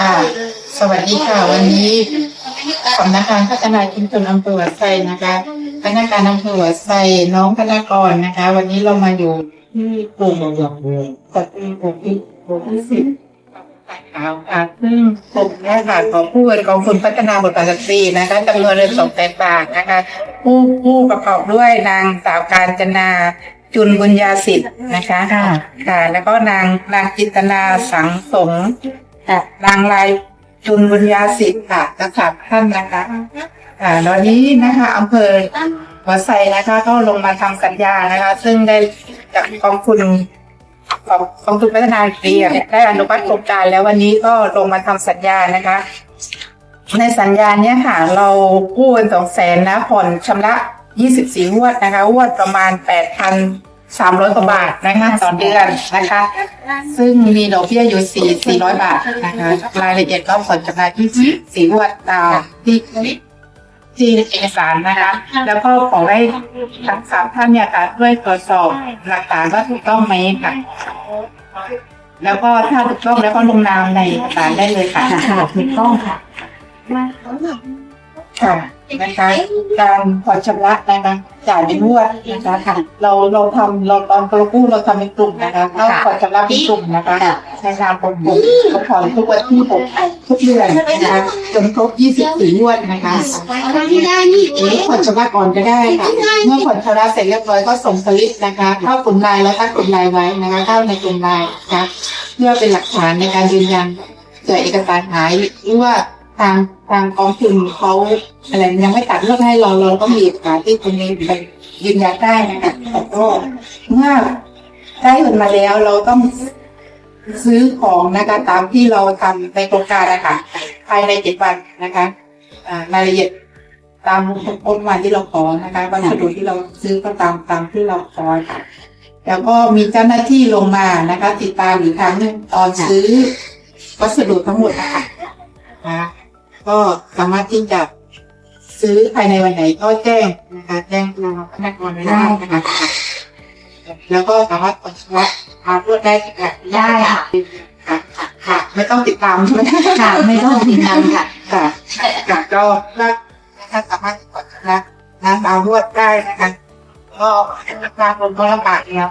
ค่ะ สวัสดีค่ะ วันนี้สำนักงานพัฒนาชุมชนอำเภอหัวไซนะคะพนักงานอำเภอหัวไซน้องพนักกรนะคะ วันนี้เรามาอยู่ที่กลุ่มสตรีกลุ่มที่กลุ่มที่สิบขาวค่ะซึ่งกลุ่มนี้ค่ะของผู้บริกองทุนพัฒนาบทบาทสตรีนะคะจำนวนเงินสองแสนบาทนะคะ ผู้ผู้ประกอบด้วยนางสาวการจนาจุนบุญญาสิทธิ์นะคะ ค่ะค่ะแล้วก็นางนางจินตนาสังสง ค่ะนางลายจุนบุญญาสิทธิ์ค่ะทั้งสามท่านนะคะอ่าตอนนี้นะคะอำเภอหัวไซนะคะก็ลงมาทำสัญญานะคะ ซึ่งได้จากกองทุนของกองทุนพัฒนาเรียได้อนุมัติโครงการแล้ววันนี้ก็ลงมาทำสัญญานะคะ ในสัญญาเนี้ยค่ะเรากู้เงินสองแสนนะผ่อนชำระ24งวดนะคะงวดประมาณ 8,300กว่าบาทนะคะต่อเดือนนะคะ ซึ่งมีดอกเบี้ยอยู่สี่สี่ร้อยบาทนะคะ รายละเอียดก็ผ่อนชำระที่สี่งวดตามที่ที่เอกสารนะคะ แล้วก็ขอให้ทั้งสามท่านเนี่ยค่ะด้วยตรวจสอบหลักฐานว่าถูกต้องไหมค่ะ แล้วก็ถ้าถูกต้องแล้วก็ลงนามในเอกสารได้เลยค่ะค่ะถูกต้องค่ะค่ะนะคะการผ่อนชำระนะคะ จ่ายเป็นงวดนะคะค่ะ เราเราทำเราตอนเรากู้เราทำเป็นกลุ่มนะคะเราค่ะผ่อนชำระเป็นกลุ่มนะคะค่ะในนามของผมเราผ่อนทุกวันที่หกทุกเดือนนะคะจนครบ24งวดนะคะหรือผ่อนชำระก่อนก็ได้ค่ะเมื่อผ่อนชำระเสร็จเรียบร้อยก็ส่งสลิปนะคะ เข้ากลุ่มไลน์แล้วตั้งกลุ่มไลน์ไว้นะคะเข้าในกลุ่มไลน์นะคะเพื่อเป็นหลักฐานในการยืนยันเกิดเอกสารหายหรือว่า ทางทางกองทุนเขาอะไรยังไม่ตัดเรื่องให้เราเราก็มีเอกสาที่ตรงนี้ไปยืนยันได้นะคะแต่ก็เมื่อได้เงินมาแล้วเราต้องซื้อของนะคะตามที่เราทำในโครงการนะคะภายในเจ็ดวันนะคะรายละเอียดตามงบประมาณที่เราขอนะคะวัสดุที่เราซื้อก็ตามตามที่เราขอค่ะแล้วก็มีเจ้าหน้าที่ลงมานะคะ ติดตามอีกครั้งหนึ่งตอนซื้อวัสดุทั้งหมดนะคะนะคะ ก็สามารถที่จะซื้อภายในวันไหนก็แจ้งนะคะ แจ้งทางพนักงานไว้ได้นะคะแล้วก็สามารถกดชำระทางรวดได้ค่ะได้ค่ะ ค่ะค่ะ ไม่ต้องติดตามใช่ไหมค่ะ ไม่ต้องพิมพ์นำค่ะค่ะค่ะก็ถ้าถ้าสามารถกดชำระนะตามรวดได้นะคะก็การลงก็ลำบากแล้ว